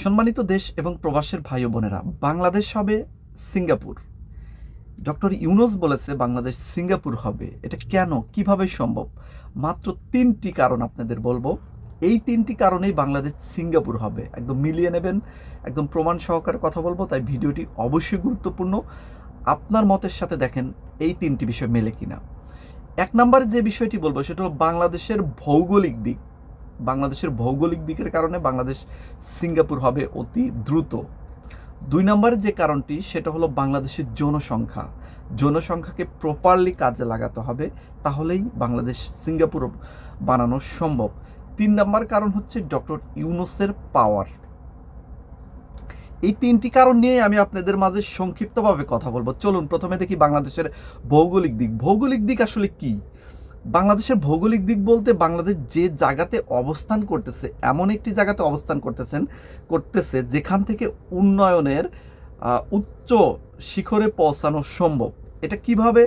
সম্মানিত দেশ এবং প্রবাসের ভাই বোনেরা, বাংলাদেশ হবে সিঙ্গাপুর। ডক্টর ইউনুস বলেছে, বাংলাদেশ সিঙ্গাপুর হবে। এটা কেন? কীভাবে সম্ভব? মাত্র তিনটি কারণ আপনাদের বলব। এই তিনটি কারণেই বাংলাদেশ সিঙ্গাপুর হবে। একদম মিলিয়ে নেবেন, একদম প্রমাণ সহকারে কথা বলব, তাই ভিডিওটি অবশ্যই গুরুত্বপূর্ণ। আপনার মতের সাথে দেখেন এই তিনটি বিষয় মেলে কিনা। এক নম্বরে যে বিষয়টি বলব, সেটা হলো বাংলাদেশের ভৌগোলিক দিক। বাংলাদেশের ভৌগোলিক দিকের কারণে বাংলাদেশ সিঙ্গাপুর হবে অতি দ্রুত। দুই নম্বরে যে কারণটি, সেটা হলো বাংলাদেশের জনসংখ্যা। জনসংখ্যাকে প্রপারলি কাজে লাগাতে হবে, তাহলেই বাংলাদেশ সিঙ্গাপুর বানানো সম্ভব। তিন নম্বর কারণ হচ্ছে ডক্টর ইউনুসের পাওয়ার এই তিনটি কারণ নিয়ে আমি আপনাদের মাঝে সংক্ষিপ্তভাবে কথা বলব। চলুন, প্রথমে দেখি বাংলাদেশের ভৌগোলিক দিক। ভৌগোলিক দিক আসলে কি? বাংলাদেশের ভৌগোলিক দিক বলতে বাংলাদেশ যে জায়গাতে অবস্থান করতেছে, এমন একটি জায়গাতে অবস্থান করতেছেন, করতেছে যেখান থেকে উন্নয়নের উচ্চ শিখরে পৌঁছানো সম্ভব। এটা কীভাবে?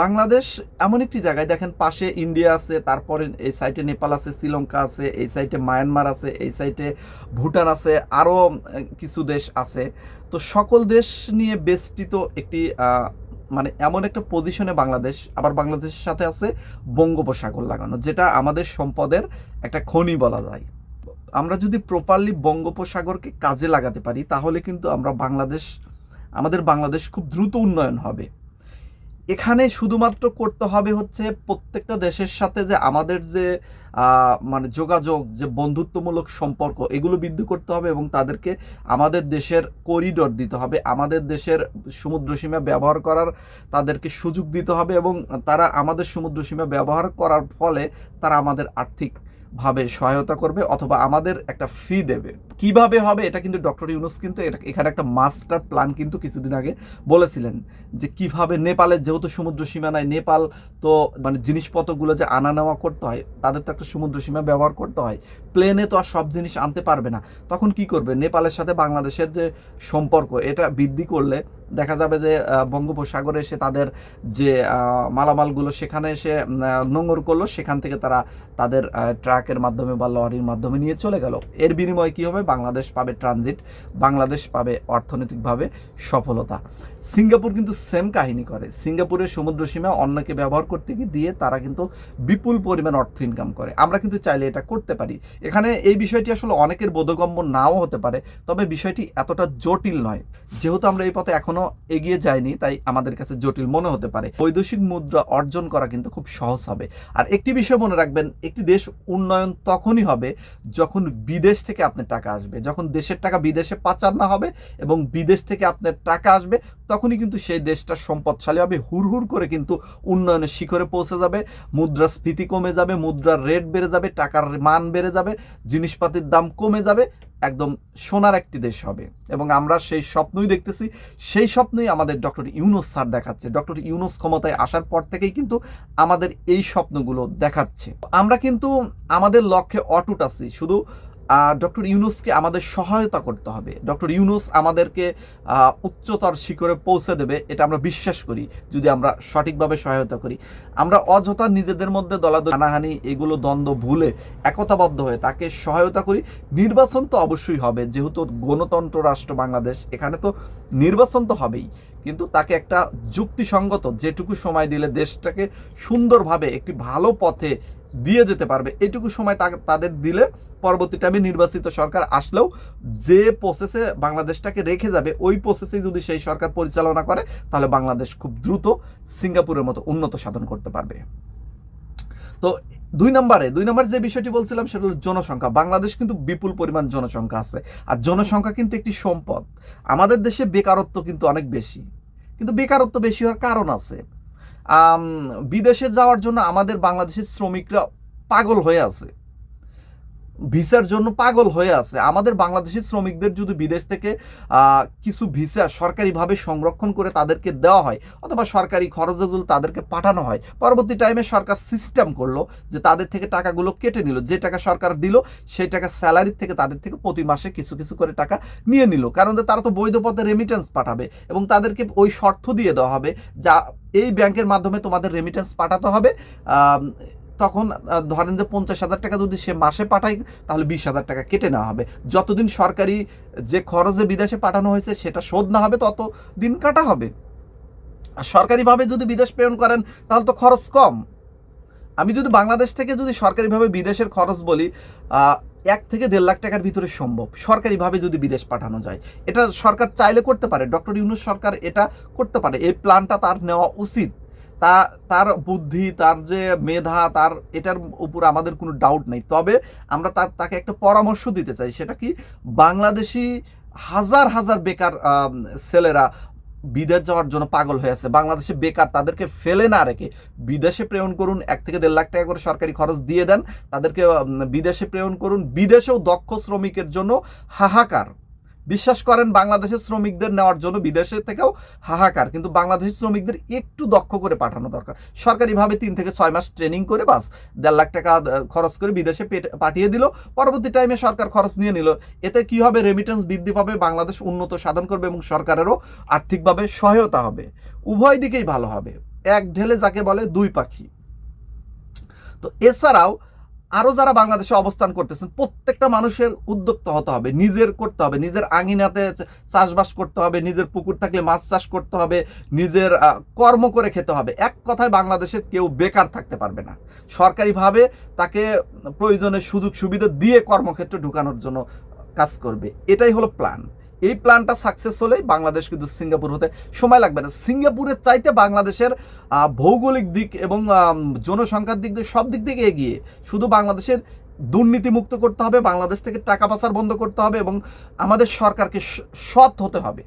বাংলাদেশ এমন একটি জায়গায়, দেখেন পাশে ইন্ডিয়া আছে, তারপরে এই সাইডে নেপাল আছে, শ্রীলঙ্কা আছে, এই সাইডে মায়ানমার আছে, এই সাইডে ভুটান আছে, আরও কিছু দেশ আছে। তো সকল দেশ নিয়ে বেষ্টিত একটি মানে এমন একটা পজিশনে বাংলাদেশ, আবার বাংলাদেশের সাথে আছে বঙ্গোপসাগর লাগানো, যেটা আমাদের সম্পদের একটা খনি বলা যায়। আমরা যদি প্রপারলি বঙ্গোপসাগরকে কাজে লাগাতে পারি, তাহলে কিন্তু আমরা বাংলাদেশ, আমাদের বাংলাদেশ খুব দ্রুত উন্নয়ন হবে। এখানে শুধুমাত্র করতে হবে হচ্ছে প্রত্যেকটা দেশের সাথে যে আমাদের যে মানে যোগাযোগ, যে বন্ধুত্বমূলক সম্পর্ক, এগুলো বৃদ্ধি করতে হবে এবং তাদেরকে আমাদের দেশের করিডোর দিতে হবে। আমাদের দেশের সমুদ্র সীমা ব্যবহার করার তাদেরকে সুযোগ দিতে হবে এবং তারা আমাদের সমুদ্র সীমা ব্যবহার করার ফলে তারা আমাদের আর্থিক ভাবে সহায়তা করবে অথবা আমাদের একটা ফি দেবে। কীভাবে হবে এটা কিন্তু ডক্টর ইউনুস কিন্তু এটা- এখানে একটা মাস্টার প্ল্যান কিন্তু কিছুদিন আগে বলেছিলেন যে কীভাবে নেপালের যেহেতু সমুদ্র সীমা নাই নেপাল তো মানে জিনিসপত্রগুলো যে আনা নেওয়া করতে হয়, তাদের তো একটা সমুদ্র সীমা ব্যবহার করতে হয়। প্লেনে তো আর সব জিনিস আনতে পারবে না। তখন কি করবে? নেপালের সাথে বাংলাদেশের যে সম্পর্ক, এটা বৃদ্ধি করলে দেখা যাবে যে বঙ্গোপসাগরে এসে তাদের যে মালামালগুলো সেখানে এসে নোঙর করল, সেখান থেকে তারা তাদের ট্রাকের মাধ্যমে বা লরির মাধ্যমে নিয়ে চলে গেল। এর বিনিময়ে কি হবে? বাংলাদেশ পাবে ট্রানজিট, বাংলাদেশ পাবে অর্থনৈতিকভাবে সফলতা। সিঙ্গাপুর কিন্তু সেম কাহিনী করে। সিঙ্গাপুরের সমুদ্র সীমা অন্যকে ব্যবহার করতে গিয়ে দিয়ে তারা কিন্তু বিপুল পরিমাণ অর্থ ইনকাম করে। আমরা কিন্তু চাইলে এটা করতে পারি। এখানে এই বিষয়টি আসলে অনেকের বোধগম্য নাও হতে পারে, তবে বিষয়টি এতটা জটিল নয়। যেহেতু আমরা এই পথে এখনও এগিয়ে যাইনি, তাই আমাদের কাছে জটিল মনে হতে পারে। বৈদেশিক মুদ্রা অর্জন করা কিন্তু খুব সহজ হবে। আর একটি বিষয় মনে রাখবেন, একটি দেশ উন্নয়ন তখনই হবে যখন বিদেশ থেকে আপনার টাকা আসবে। যখন দেশের টাকা বিদেশে পাচার না হবে এবং বিদেশ থেকে আপনার টাকা আসবে, তখনই কিন্তু সেই দেশটা সম্পদশালী হবে হুড় হুড় করে কিন্তু উন্নয়নের শিখরে পৌঁছে যাবে। মুদ্রাস্ফীতি কমে যাবে, মুদ্রার রেট বেড়ে যাবে, টাকার মান বেড়ে যাবে। জিনিসপাতির দাম কমে যাবে, একদম সোনার একটি দেশ হবে। এবং আমরা সেই স্বপ্নই দেখতেছি, সেই স্বপ্নই আমাদের ডক্টর ইউনুস স্যার দেখাচ্ছে। ডক্টর ইউনুস ক্ষমতায় আসার পর থেকেই কিন্তু আমাদের এই স্বপ্নগুলো দেখাচ্ছে। আমরা কিন্তু আমাদের লক্ষ্যে অটুট আছি। শুধু ডক্টর ইউনুসকে আমাদের সহায়তা করতে হবে। ডক্টর ইউনুস আমাদেরকে উচ্চতর শিখরে পৌঁছে দেবে, এটা আমরা বিশ্বাস করি, যদি আমরা সঠিকভাবে সহায়তা করি। আমরা অযথা নিজেদের মধ্যে দলাদল, হানাহানি, এগুলো দ্বন্দ্ব ভুলে একতাবদ্ধ হয়ে তাকে সহায়তা করি। নির্বাচন তো অবশ্যই হবে, যেহেতু গণতন্ত্র রাষ্ট্র বাংলাদেশ, এখানে তো নির্বাচন তো হবেই। কিন্তু তাকে একটা যুক্তিসঙ্গত, যেটুকু সময় দিলে দেশটাকে সুন্দরভাবে একটি ভালো পথে দিয়ে যেতে পারবে। এটুকু সময় তাদের দিলে পরবর্তী টাইমে নির্বাচিত সরকার আসলেও যে প্রসেসে বাংলাদেশটাকে রেখে যাবে, ওই প্রসেসে যদি সেই সরকার পরিচালনা করে, তাহলে বাংলাদেশ খুব দ্রুত সিঙ্গাপুরের মতো উন্নত সাধন করতে পারবে। তো দুই নম্বরে, দুই নম্বর যে বিষয়টি বলছিলাম সেটা হলো জনসংখ্যা। বাংলাদেশ কিন্তু বিপুল পরিমাণ জনসংখ্যা আছে। আর জনসংখ্যা কিন্তু একটি সম্পদ। আমাদের দেশে বেকারত্ব কিন্তু অনেক বেশি। কিন্তু বেকারত্ব বেশি হওয়ার কারণ আছে। বিদেশে যাওয়ার জন্য আমাদের বাংলাদেশের শ্রমিকরা পাগল হয়ে আছে। ভিসার জন্য পাগল হয়ে আছে। আমাদের বাংলাদেশের শ্রমিকদের যদি বিদেশ থেকে কিছু ভিসা সরকারিভাবে সংরক্ষণ করে তাদেরকে দেওয়া হয়, অথবা সরকারি খরচাজুল তাদেরকে পাঠানো হয়, পরবর্তী টাইমে সরকার সিস্টেম করল যে তাদের থেকে টাকাগুলো কেটে নিল। যে টাকা সরকার দিল, সেই টাকা স্যালারির থেকে তাদের থেকে প্রতি মাসে কিছু কিছু করে টাকা নিয়ে নিল। কারণ তারা তো বৈধ পথে রেমিটেন্স পাঠাবে এবং তাদেরকে ওই শর্ত দিয়ে দেওয়া হবে যা এই ব্যাংকের মাধ্যমে তোমাদের রেমিটেন্স পাঠাতে হবে। তখন ধরেন যে পঞ্চাশ হাজার টাকা যদি সে মাসে পাঠায়, তাহলে বিশ হাজার টাকা কেটে নেওয়া হবে। যতদিন সরকারি যে খরচে বিদেশে পাঠানো হয়েছে, সেটা শোধ না হবে তত দিন কাটা হবে। আর সরকারিভাবে যদি বিদেশ প্রেরণ করেন, তাহলে তো খরচ কম। আমি যদি বাংলাদেশ থেকে যদি সরকারিভাবে বিদেশের খরচ বলি এক থেকে দেড় লাখ টাকার ভিতরে সম্ভব, সরকারিভাবে যদি বিদেশ পাঠানো যায়। এটা সরকার চাইলে করতে পারে, ডক্টর ইউনুস সরকার এটা করতে পারে। এই প্ল্যানটা তার নেওয়া উচিত। তা, তার বুদ্ধি, তার যে মেধা, তার, এটার উপর আমাদের কোনো ডাউট নেই। তবে আমরা তার তাকে একটা পরামর্শ দিতে চাই, সেটা কি? বাংলাদেশি হাজার হাজার বেকার ছেলেরা বিদেশ যাওয়ার জন্য পাগল হয়ে আছে। বাংলাদেশে বেকার তাদেরকে ফেলে না রেখে বিদেশে প্রেরণ করুন, এক থেকে দেড় লাখ টাকা করে সরকারি খরচ দিয়ে দেন। তাদেরকে বিদেশে প্রেরণ করুন, বিদেশেও দক্ষ শ্রমিকের জন্য হাহাকার। বিশ্বাস করেন বাংলাদেশের শ্রমিকদের নেওয়ার জন্য বিদেশের থেকেও হাহাকার, কিন্তু বাংলাদেশের শ্রমিকদের একটু দক্ষ করে পাঠানো দরকার। সরকারিভাবে তিন থেকে ছয় মাস ট্রেনিং করে বাস, দেড় লাখ টাকা খরচ করে বিদেশে পাঠিয়ে দিল। পরবর্তী টাইমে সরকার খরচ নিয়ে নিল। এতে কি হবে? রেমিটেন্স বৃদ্ধি পাবে, বাংলাদেশ উন্নত সাধন করবে এবং সরকারেরও আর্থিকভাবে সহায়তা হবে। উভয় দিকেই ভালো হবে। এক ঢেলে যাকে বলে দুই পাখি। তো এছাড়াও আরও যারা বাংলাদেশে অবস্থান করতেছেন, প্রত্যেকটা মানুষের উদ্যোক্তা হতে হবে, নিজের করতে হবে, নিজের আঙিনাতে চাষবাস করতে হবে, নিজের পুকুর থাকলে মাছ চাষ করতে হবে, নিজের কর্ম করে খেতে হবে। এক কথায় বাংলাদেশের কেউ বেকার থাকতে পারবে না। সরকারিভাবে তাকে প্রয়োজনে সুযোগ সুবিধা দিয়ে কর্মক্ষেত্রে ঢুকানোর জন্য কাজ করবে। এটাই হলো প্ল্যান এই প্ল্যানটা সাকসেস হলেই বাংলাদেশ কিন্তু সিঙ্গাপুর হতে সময় লাগবে না। সিঙ্গাপুরের চাইতে বাংলাদেশের ভৌগোলিক দিক এবং জনসংখ্যার দিক দিয়ে সব দিক থেকে এগিয়ে শুধু বাংলাদেশের দুর্নীতিমুক্ত করতে হবে, বাংলাদেশ থেকে টাকা পাচার বন্ধ করতে হবে এবং আমাদের সরকারকে সৎ হতে হবে।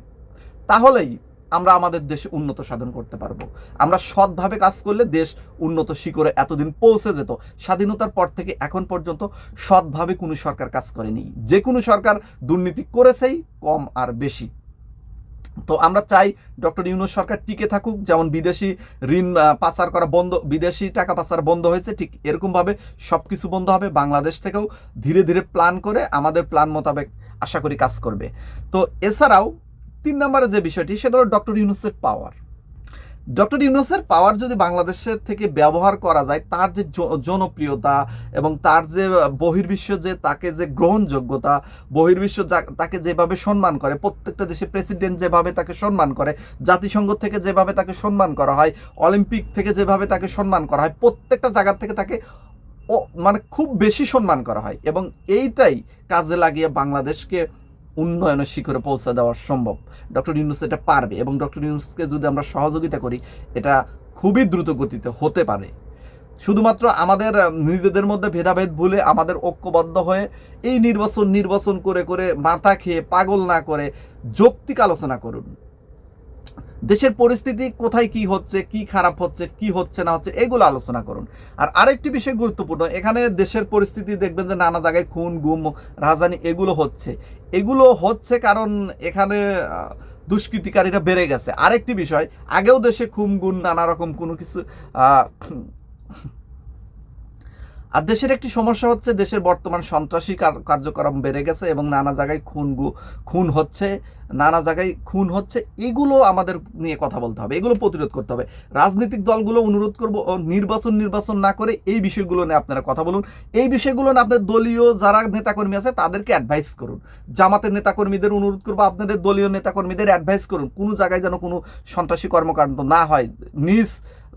তাহলেই আমরা আমাদের দেশে উন্নত সাধন করতে পারব। আমরা সৎভাবে কাজ করলে দেশ উন্নত শিখরে এতদিন পৌঁছে যেত। স্বাধীনতার পর থেকে এখন পর্যন্ত সৎভাবে কোনো সরকার কাজ করেনি। যে কোনো সরকার দুর্নীতি করেছেই, কম আর বেশি। তো আমরা চাই ডক্টর ইউনুস সরকার টিকে থাকুক, যেমন বিদেশি ঋণ পাচার করা বন্ধ, বিদেশি টাকা পাচার বন্ধ হয়েছে, ঠিক এরকমভাবে সব কিছু বন্ধ হবে। বাংলাদেশ থেকেও ধীরে ধীরে প্ল্যান করে আমাদের প্ল্যান মোতাবেক আশা করি কাজ করবে। তো এছাড়াও তিন নম্বরে যে বিষয়টি, সেটা হলো ডক্টর ইউনুসের পাওয়ার ডক্টর ইউনুসের পাওয়ার যদি বাংলাদেশের থেকে ব্যবহার করা যায়, তার যে জনপ্রিয়তা এবং তার যে বহির্বিশ্ব যে তাকে যে গ্রহণযোগ্যতা, বহির্বিশ্ব তাকে যেভাবে সম্মান করে, প্রত্যেকটা দেশে প্রেসিডেন্ট যেভাবে তাকে সম্মান করে, জাতিসংঘ থেকে যেভাবে তাকে সম্মান করা হয় অলিম্পিক থেকে যেভাবে তাকে সম্মান করা হয়, প্রত্যেকটা জায়গার থেকে তাকে ও মানে খুব বেশি সম্মান করা হয় এবং এইটাই কাজে লাগিয়ে বাংলাদেশকে উন্নয়নের শিখরে পৌঁছে দেওয়া সম্ভব। ডক্টর ইউনুস এটা পারবে এবং ডক্টর ইউনুসকে যদি আমরা সহযোগিতা করি, এটা খুবই দ্রুত গতিতে হতে পারে। শুধুমাত্র আমাদের নিজেদের মধ্যে ভেদাভেদ ভুলে আমাদের ঐক্যবদ্ধ হয়ে এই নির্বাচন নির্বাচন করে করে মাথা খেয়ে পাগল না করে যৌক্তিক আলোচনা করুন। দেশের পরিস্থিতি কোথায় কি হচ্ছে, কি খারাপ হচ্ছে, কি হচ্ছে না হচ্ছে, এগুলো আলোচনা করুন। আর আরেকটি বিষয় গুরুত্বপূর্ণ, এখানে দেশের পরিস্থিতি দেখবেন যে নানা জায়গায় খুন, গুম, রাজধানী এগুলো হচ্ছে। এগুলো হচ্ছে কারণ এখানে দুষ্কৃতিকারীরা বেড়ে গেছে। আরেকটি বিষয়, আগেও দেশে খুন গুণ নানা রকম কোনো কিছু আর দেশের একটি সমস্যা হচ্ছে দেশের বর্তমান সন্ত্রাসী কার্যক্রম বেড়ে গেছে এবং নানা জায়গায় খুন খুন হচ্ছে, নানা জায়গায় খুন হচ্ছে। এগুলো আমাদের নিয়ে কথা বলতে হবে, এগুলো প্রতিরোধ করতে হবে। রাজনৈতিক দলগুলো অনুরোধ করব নির্বাচন নির্বাচন না করে এই বিষয়গুলো নিয়ে আপনারা কথা বলুন। এই বিষয়গুলো নিয়ে আপনাদের দলীয় যারা নেতাকর্মী আছে, তাদেরকে অ্যাডভাইস করুন। জামাতের নেতাকর্মীদের অনুরোধ করব, আপনাদের দলীয় নেতাকর্মীদের অ্যাডভাইস করুন। কোনো জায়গায় যেন কোনো সন্ত্রাসী কর্মকাণ্ড না হয়। নিজ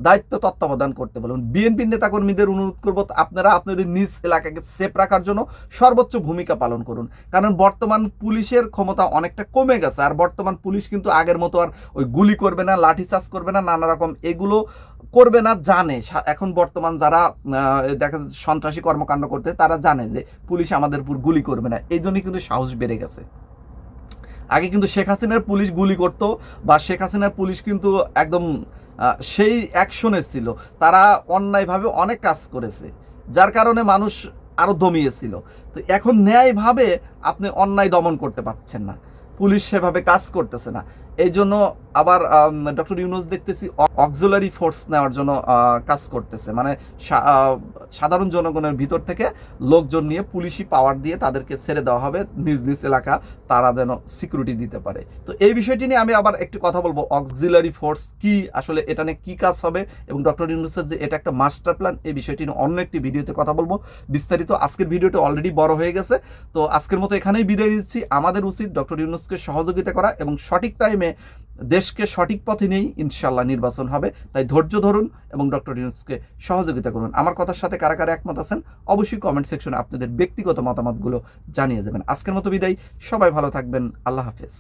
দায়িত্ব তত্ত্বাবধান করতে বলুন। বিএনপির নেতাকর্মীদের অনুরোধ করব, আপনারা আপনাদের নিজ এলাকাকে সেফ রাখার জন্য সর্বোচ্চ ভূমিকা পালন করুন। কারণ বর্তমান পুলিশের ক্ষমতা অনেকটা কমে গেছে, আর বর্তমান পুলিশ কিন্তু আগের মতো আর ওই গুলি করবে না লাঠিচার্জ করবে না, নানা রকম এগুলো করবে না, জানে। এখন বর্তমান যারা দেখা সন্ত্রাসী কর্মকাণ্ড করতে, তারা জানে যে পুলিশ আমাদের উপর গুলি করবে না। এই জন্যই কিন্তু সাহস বেড়ে গেছে। আগে কিন্তু শেখ হাসিনার পুলিশ গুলি করতো বা শেখ হাসিনার পুলিশ কিন্তু একদম সেই অ্যাকশনে ছিল। তারা অন্যায়ভাবে অনেক কাজ করেছে, যার কারণে মানুষ আরও দমিয়েছিল। তো এখন ন্যায়ভাবে আপনি অন্যায় দমন করতে পারছেন না। পুলিশ সেভাবে কাজ করতেছে না। এই জন্য আবার ডক্টর ইউনুস দেখতেছি অক্সিলারি ফোর্স নেওয়ার জন্য কাজ করতেছে। মানে সাধারণ জনগণের ভিতর থেকে লোকজন নিয়ে পুলিশি পাওয়ার দিয়ে তাদেরকে ছেড়ে দেওয়া হবে, নিজ নিজ এলাকা তারা যেন সিকিউরিটি দিতে পারে। তো এই বিষয়টি নিয়ে আমি আবার একটু কথা বলব, অক্সিলারি ফোর্স কি, আসলে এটা নিয়ে কী কাজ হবে? এবং ডক্টর ইউনুসের যে এটা একটা মাস্টার প্ল্যান, এই বিষয়টি নিয়ে অন্য একটি ভিডিওতে কথা বলব। বিস্তারিত আজকের ভিডিওটা অলরেডি বড় হয়ে গেছে। তো আজকের মতো এখানেই বিদায় নিচ্ছি। আমাদের উচিত ডক্টর ইউনুসকে সহযোগিতা করা এবং সঠিক টাইমে দেশকে সঠিক পথে নিয়েই ইনশাল্লাহ নির্বাচন হবে। তাই ধৈর্য ধরুন এবং ডক্টর ইউনুসকে সহযোগিতা করুন। আমার কথার সাথে কারা কারা একমত আছেন অবশ্যই কমেন্ট সেকশনে আপনাদের ব্যক্তিগত মতামতগুলো জানিয়ে দেবেন। আজকের মতো বিদায়। সবাই ভালো থাকবেন। আল্লাহ হাফেজ।